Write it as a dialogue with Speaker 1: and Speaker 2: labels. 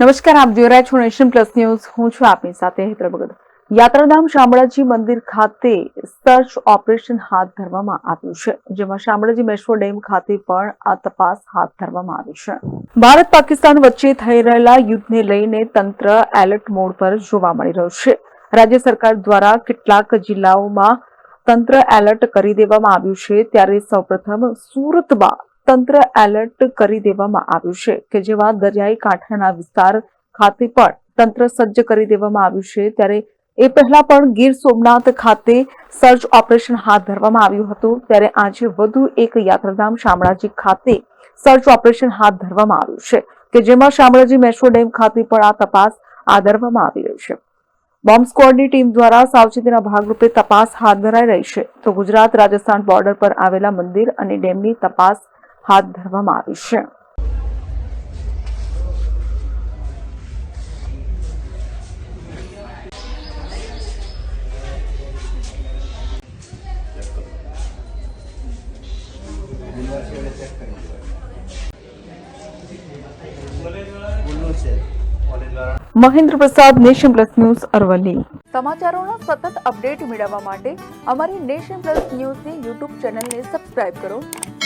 Speaker 1: નમસ્કાર, આપ જોઈ રહ્યા છો નેશન પ્લસ ન્યૂઝ. હું છું આપની સાથે હેતર ભગત. યાત્રાધામ શામળાજી મંદિર ખાતે સર્ચ ઓપરેશન હાથ ધરવામાં આવ્યું છે. જેમાં શામળાજી મેશ્વર ડેમ ખાતે પણ આ તપાસ હાથ ધરવામાં આવી છે. ભારત પાકિસ્તાન વચ્ચે થઈ રહેલા યુદ્ધને લઈને તંત્ર એલર્ટ મોડ પર જોવા મળી રહ્યું છે. રાજ્ય સરકાર દ્વારા કેટલાક જિલ્લાઓમાં તંત્ર એલર્ટ કરી દેવામાં આવ્યું છે. ત્યારે સૌપ્રથમ સુરતમાં તંત્ર એલર્ટ કરી દેવામાં આવ્યું છે કે જેવા દરિયાઈ કાંઠાના વિસ્તાર ખાતે પણ તંત્ર સજ્જ કરી દેવામાં આવ્યું છે ત્યારે એ પહેલા પણ ગીર સોમનાથ ખાતે સર્ચ ઓપરેશન હાથ ધરવામાં આવ્યું હતું ત્યારે આજે વધુ એક યાત્રાધામ શામળાજી ખાતે સર્ચ ઓપરેશન હાથ ધરવામાં આવ્યું છે કે જેમાં શામળાજી મેટ્રો ડેમ ખાતે પણ આ તપાસ આદરવામાં આવી રહી છે. બોમ્બ સ્ક્વોડની ટીમ દ્વારા સાવચેતીના ભાગરૂપે તપાસ હાથ ધરાઈ રહી છે. તો ગુજરાત રાજસ્થાન બોર્ડર પર આવેલા મંદિર અને ડેમની તપાસ હાથ ધરવામાં આવી છે. મહેન્દ્ર પ્રસાદ, નેશન પ્લસ ન્યૂઝ, અરવલ્લી. સમાચારોના સતત અપડેટ મેળવવા માટે અમારી નેશન પ્લસ ન્યૂઝની યુટ્યુબ ચેનલને સબસ્ક્રાઇબ કરો.